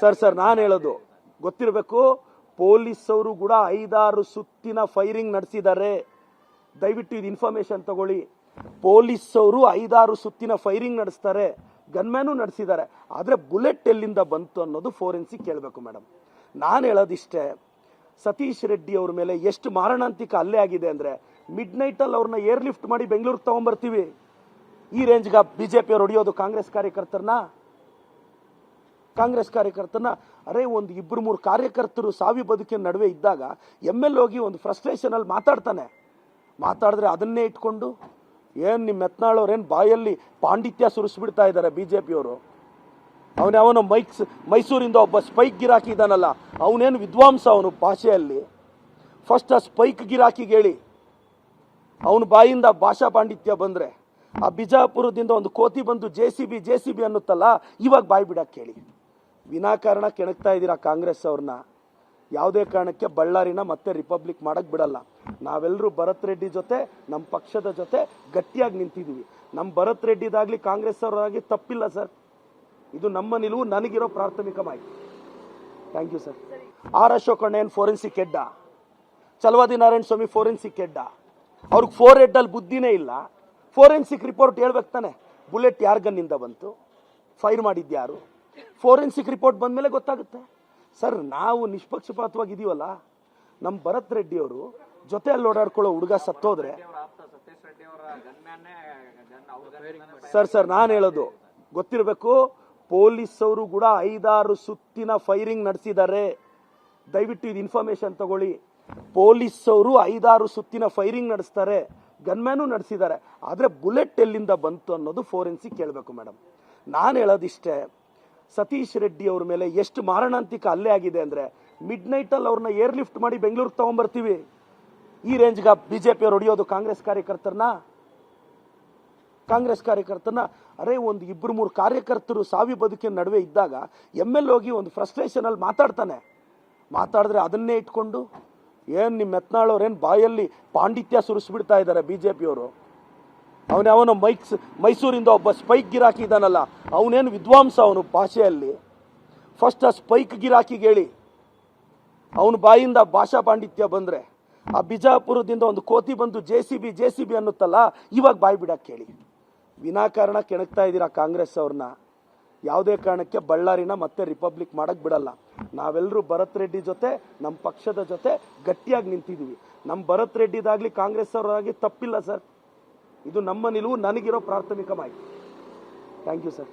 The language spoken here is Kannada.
ಸರ್ ಸರ್, ನಾನು ಹೇಳೋದು. ಗೊತ್ತಿರಬೇಕು ಪೊಲೀಸ್ ಅವರು ಕೂಡ ಐದಾರು ಸುತ್ತಿನ ಫೈರಿಂಗ್ ನಡೆಸಿದ್ದಾರೆ. ದಯವಿಟ್ಟು ಇದು ಇನ್ಫಾರ್ಮೇಶನ್ ತಗೊಳ್ಳಿ. ಪೊಲೀಸ್ ಅವರು ಐದಾರು ಸುತ್ತಿನ ಫೈರಿಂಗ್ ನಡೆಸ್ತಾರೆ. ಗನ್ಮ್ಯಾನು ನಡೆಸಿದ್ದಾರೆ. ಆದರೆ ಬುಲೆಟ್ ಎಲ್ಲಿಂದ ಬಂತು ಅನ್ನೋದು ಫೋರೆನ್ಸಿಕ್ ಕೇಳಬೇಕು ಮೇಡಮ್ ನಾನು ಹೇಳೋದಿಷ್ಟೇ, ಸತೀಶ್ ರೆಡ್ಡಿ ಅವ್ರ ಮೇಲೆ ಎಷ್ಟು ಮಾರಣಾಂತಿಕ ಅಲ್ಲೇ ಆಗಿದೆ ಅಂದರೆ ಮಿಡ್ ನೈಟಲ್ಲಿ ಅವ್ರನ್ನ ಏರ್ ಲಿಫ್ಟ್ ಮಾಡಿ ಬೆಂಗಳೂರಿಗೆ ತೊಗೊಂಬರ್ತೀವಿ. ಈ ರೇಂಜ್ಗೆ ಬಿ ಬಿಜೆಪಿ ಅವ್ರು ಹೊಡೆಯೋದು ಕಾಂಗ್ರೆಸ್ ಕಾರ್ಯಕರ್ತರನ್ನ ಕಾಂಗ್ರೆಸ್ ಕಾರ್ಯಕರ್ತನ, ಅರೆ ಒಂದು ಇಬ್ಬರು ಮೂರು ಕಾರ್ಯಕರ್ತರು ಸಾವಿ ಬದುಕಿನ ನಡುವೆ ಇದ್ದಾಗ ಎಂ ಎಲ್ ಹೋಗಿ ಒಂದು ಫ್ರಸ್ಟ್ರೇಷನ್ ಅಲ್ಲಿ ಮಾತಾಡ್ತಾನೆ. ಮಾತಾಡಿದ್ರೆ ಅದನ್ನೇ ಇಟ್ಕೊಂಡು, ಏನು ನಿಮ್ಮ ಮೆತ್ನಾಳವ್ರು ಏನ್ ಬಾಯಲ್ಲಿ ಪಾಂಡಿತ್ಯ ಸುರಿಸ್ಬಿಡ್ತಾ ಇದ್ದಾರೆ ಬಿಜೆಪಿಯವರು ಅವನ ಅವನು ಮೈಕ್ಸ್ ಮೈಸೂರಿಂದ ಒಬ್ಬ ಸ್ಪೈಕ್ ಗಿರಾಕಿ ಇದ್ದಾನಲ್ಲ ಅವನೇನು ವಿದ್ವಾಂಸ ಅವನು ಭಾಷೆಯಲ್ಲಿ? ಫಸ್ಟ್ ಆ ಸ್ಪೈಕ್ ಗಿರಾಕಿಗೆ ಹೇಳಿ ಅವನ ಬಾಯಿಂದ ಭಾಷಾ ಪಾಂಡಿತ್ಯ ಬಂದ್ರೆ, ಆ ಬಿಜಾಪುರದಿಂದ ಒಂದು ಕೋತಿ ಬಂದು J C B J C B ಅನ್ನುತ್ತಲ್ಲ, ಇವಾಗ ಬಾಯಿ ಬಿಡಕ್ಕೆ ಹೇಳಿ ವಿನಾಕಾರಣ ಕೆಣಕ್ತಾ ಇದ್ದೀರಾ ಕಾಂಗ್ರೆಸ್ ಅವ್ರನ್ನ? ಯಾವುದೇ ಕಾರಣಕ್ಕೆ ಬಳ್ಳಾರಿನ ಮತ್ತೆ ರಿಪಬ್ಲಿಕ್ ಮಾಡಕ್ಕೆ ಬಿಡಲ್ಲ. ನಾವೆಲ್ಲರೂ ಭರತ್ ರೆಡ್ಡಿ ಜೊತೆ ನಮ್ಮ ಪಕ್ಷದ ಜೊತೆ ಗಟ್ಟಿಯಾಗಿ ನಿಂತಿದ್ದೀವಿ ನಮ್ಮ ಭರತ್ ರೆಡ್ಡಿದಾಗ್ಲಿ ಕಾಂಗ್ರೆಸ್ ಅವರಾಗಲಿ ತಪ್ಪಿಲ್ಲ ಸರ್. ಇದು ನಮ್ಮ ನಿಲುವು, ನನಗಿರೋ ಪ್ರಾಥಮಿಕ ಮಾಹಿತಿ. Thank you sir. R Ashok ಅಣ್ಣ ಫೋರೆನ್ಸಿಕ್ ಹೆಡ್ಡ. ಚಲವಾದಿ ನಾರಾಯಣ ಸ್ವಾಮಿ ಫೋರೆನ್ಸಿಕ್ ಹೆಡ್ಡ. ಅವ್ರಿಗೆ ಫೋರ್ ಹೆಡ್ಡಲ್ಲಿ ಬುದ್ಧಿನೇ ಇಲ್ಲ. ಫೋರೆನ್ಸಿಕ್ ರಿಪೋರ್ಟ್ ಹೇಳ್ಬೇಕು ತಾನೆ. ಬುಲೆಟ್ ಯಾರ್ಗನ್ನಿಂದ ಬಂತು? ಫೈರ್ ಮಾಡಿದ್ಯಾರು ಫೋರೆನ್ಸಿಕ್ ರಿಪೋರ್ಟ್ ಬಂದ ಮೇಲೆ ಗೊತ್ತಾಗುತ್ತೆ. ಸರ್, ನಾವು ನಿಷ್ಪಕ್ಷಪಾತವಾಗಿ ಇದೀವಲ್ಲ ನಮ್ಮ ಭರತ್ ರೆಡ್ಡಿ ಅವರು ಜೊತೆಯಲ್ಲಿ ಓಡಾಡ್ಕೊಳ್ಳೋ ಹುಡುಗ ಸತ್ತೋದ್ರೆ ಸರ್ ಸರ್, ನಾನು ಹೇಳೋದು, ಗೊತ್ತಿರಬೇಕು ಪೊಲೀಸ್ ಅವರು ಕೂಡ ಐದಾರು ಸುತ್ತಿನ ಫೈರಿಂಗ್ ನಡೆಸಿದ್ದಾರೆ. ದಯವಿಟ್ಟು ಇದು ಇನ್ಫಾರ್ಮೇಶನ್ ತಗೊಳ್ಳಿ. ಪೊಲೀಸ್ ಅವರು ಐದಾರು ಸುತ್ತಿನ ಫೈರಿಂಗ್ ನಡೆಸ್ತಾರೆ, ಗನ್ಮ್ಯಾನು ನಡೆಸಿದ್ದಾರೆ. ಆದರೆ ಬುಲೆಟ್ ಎಲ್ಲಿಂದ ಬಂತು ಅನ್ನೋದು ಫೋರೆನ್ಸಿಕ್ ಕೇಳಬೇಕು, ಮೇಡಮ್. ನಾನು ಹೇಳೋದಿಷ್ಟೇ ಸತೀಶ್ ರೆಡ್ಡಿ ಅವ್ರ ಮೇಲೆ ಎಷ್ಟು ಮಾರಣಾಂತಿಕ ಅಲ್ಲೇ ಆಗಿದೆ ಅಂದ್ರೆ ಮಿಡ್ ನೈಟಲ್ಲಿ ಅವ್ರನ್ನ ಏರ್ ಲಿಫ್ಟ್ ಮಾಡಿ ಬೆಂಗಳೂರಿಗೆ ತಗೊಂಡ್ಬರ್ತೀವಿ ಈ ರೇಂಜ್ಗೆ ಬಿಜೆಪಿ ಅವ್ರು ಹೊಡಿಯೋದು ಕಾಂಗ್ರೆಸ್ ಕಾರ್ಯಕರ್ತರನ್ನ? ಕಾಂಗ್ರೆಸ್ ಕಾರ್ಯಕರ್ತನ ಅರೆ, ಒಂದು ಇಬ್ರು ಮೂರು ಕಾರ್ಯಕರ್ತರು ಸಾವಿ ಬದುಕಿನ ನಡುವೆ ಇದ್ದಾಗ ಎಂ ಎಲ್ ಹೋಗಿ ಒಂದು ಫ್ರಸ್ಟ್ರೇಷನ್ ಅಲ್ಲಿ ಮಾತಾಡ್ತಾನೆ. ಮಾತಾಡಿದ್ರೆ ಅದನ್ನೇ ಇಟ್ಕೊಂಡು, ಏನ್ ನಿಮ್ಮ ಮೆತ್ನಾಳವ್ರು ಏನ್ ಬಾಯಲ್ಲಿ ಪಾಂಡಿತ್ಯ ಸುರಿಸ್ಬಿಡ್ತಾ ಇದ್ದಾರೆ ಬಿಜೆಪಿಯವರು ಅವನ ಅವನ ಮೈಕ್ಸ್ ಮೈಸೂರಿಂದ ಒಬ್ಬ ಸ್ಪೈಕ್ ಗಿರಾಕಿ ಇದ್ದಾನಲ್ಲ ಅವನೇನು ವಿದ್ವಾಂಸ ಅವನು ಭಾಷೆಯಲ್ಲಿ? ಫಸ್ಟ್ ಆ ಸ್ಪೈಕ್ ಗಿರಾಕಿಗೆ ಹೇಳಿ. ಅವನ ಬಾಯಿಂದ ಭಾಷಾ ಪಾಂಡಿತ್ಯ ಬಂದರೆ, ಆ ಬಿಜಾಪುರದಿಂದ ಒಂದು ಕೋತಿ ಬಂದು J C B, J C B ಅನ್ನುತ್ತಲ್ಲ, ಇವಾಗ ಬಾಯಿ ಬಿಡಕ್ಕೆ ಹೇಳಿ ವಿನಾಕಾರಣ ಕೆಣಕ್ತಾ ಇದ್ದೀರಾ ಕಾಂಗ್ರೆಸ್ ಅವ್ರನ್ನ? ಯಾವುದೇ ಕಾರಣಕ್ಕೆ ಬಳ್ಳಾರಿನ ಮತ್ತೆ ರಿಪಬ್ಲಿಕ್ ಮಾಡೋಕ್ಕೆ ಬಿಡಲ್ಲ. ನಾವೆಲ್ಲರೂ ಭರತ್ ರೆಡ್ಡಿ ಜೊತೆ ನಮ್ಮ ಪಕ್ಷದ ಜೊತೆ ಗಟ್ಟಿಯಾಗಿ ನಿಂತಿದ್ದೀವಿ ನಮ್ಮ ಭರತ್ ರೆಡ್ಡಿದಾಗಲಿ ಕಾಂಗ್ರೆಸ್ ಅವರಾಗಲಿ ತಪ್ಪಿಲ್ಲ ಸರ್. ಇದು ನಮ್ಮ ನಿಲುವು ನನಗಿರೋ ಪ್ರಾಥಮಿಕ ಮಾಹಿತಿ ಥ್ಯಾಂಕ್ ಯು ಸರ್